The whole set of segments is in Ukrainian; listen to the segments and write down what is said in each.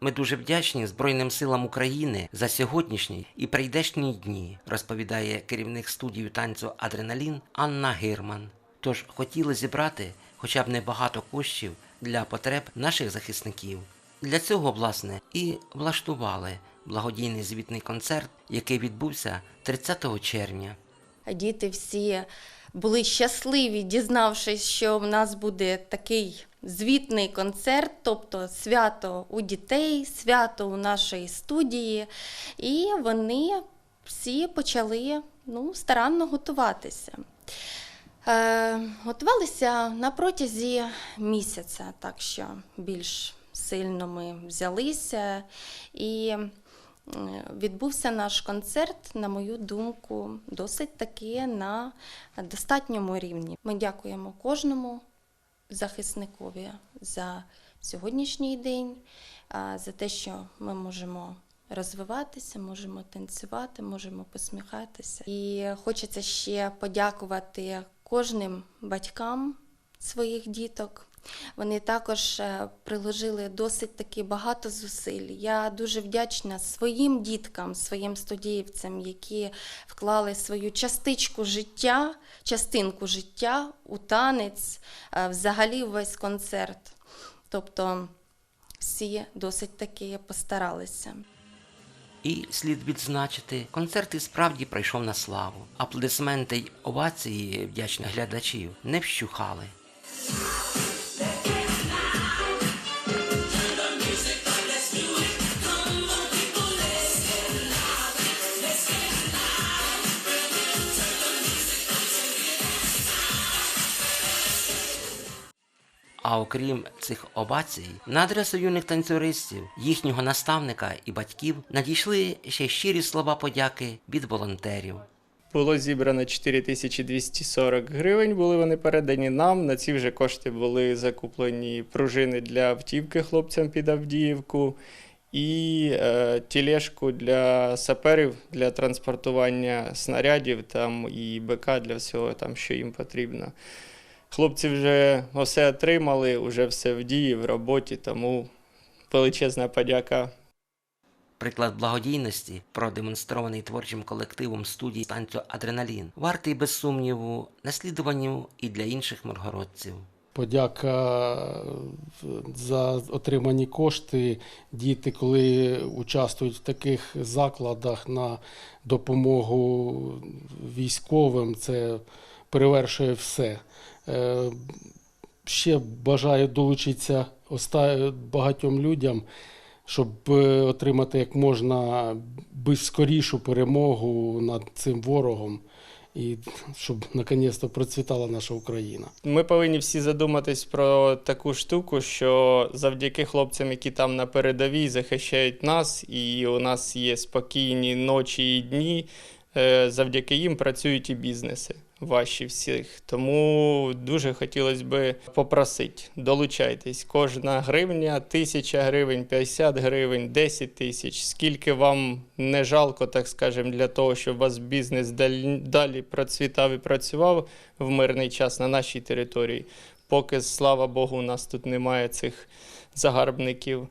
Ми дуже вдячні Збройним силам України за сьогоднішні і прийдешні дні, розповідає керівник студії танцю Адреналін Анна Гирман. Тож хотіли зібрати хоча б небагато коштів для потреб наших захисників. Для цього, власне, і влаштували благодійний звітний концерт, який відбувся 30 червня. Діти всі були щасливі, дізнавшись, що в нас буде такий звітний концерт, тобто свято у дітей, свято у нашої студії. І вони всі почали ну, старанно готуватися. Е, готувалися на протязі місяця, так що більш сильно ми взялися. І відбувся наш концерт, на мою думку, досить таки на достатньому рівні. Ми дякуємо кожному захисникові за сьогоднішній день, за те, що ми можемо розвиватися, можемо танцювати, можемо посміхатися. І хочеться ще подякувати кожним батькам своїх діток. Вони також е, приложили досить таки багато зусиль. Я дуже вдячна своїм діткам, своїм студіївцям, які вклали свою частичку життя, частинку життя у танець, е, взагалі весь концерт. Тобто всі досить таки постаралися. І слід відзначити, концерт і справді пройшов на славу. Аплодисменти й овації вдячних глядачів не вщухали. А окрім цих овацій, на адресу юних танцюристів, їхнього наставника і батьків надійшли ще щирі слова подяки від волонтерів. Було зібрано 4240 гривень, були вони передані нам. На ці вже кошти були закуплені пружини для автівки хлопцям під Авдіївку і е, тілешку для саперів для транспортування снарядів там, і БК для всього, там, що їм потрібно. Хлопці вже все отримали, вже все в дії, в роботі, тому величезна подяка Приклад благодійності, продемонстрований творчим колективом студії танцю Адреналін, вартий без сумніву наслідуванню і для інших миргородців. Подяка за отримані кошти. Діти, коли участвують в таких закладах на допомогу військовим, це перевершує все. Е, Ще бажаю долучитися багатьом людям, щоб е, отримати як можна скорішу перемогу над цим ворогом і щоб наконець-то процвітала наша Україна. Ми повинні всі задуматись про таку штуку, що завдяки хлопцям, які там на передовій захищають нас, і у нас є спокійні ночі і дні. е, Завдяки їм працюють і бізнеси ваші всіх. Тому дуже хотілося б попросити, долучайтесь. Кожна гривня, тисяча гривень, 50 гривень, 10 тисяч. Скільки вам не жалко, так скажемо, для того, щоб у вас бізнес далі, процвітав і працював в мирний час на нашій території. Поки, слава Богу, у нас тут немає цих загарбників.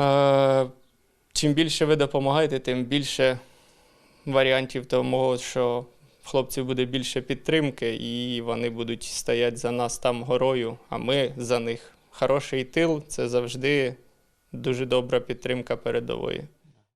Е, Чим більше ви допомагаєте, тим більше варіантів того, що хлопців буде більше підтримки, і вони будуть стояти за нас там горою, а ми за них. Хороший тил це завжди дуже добра підтримка передової.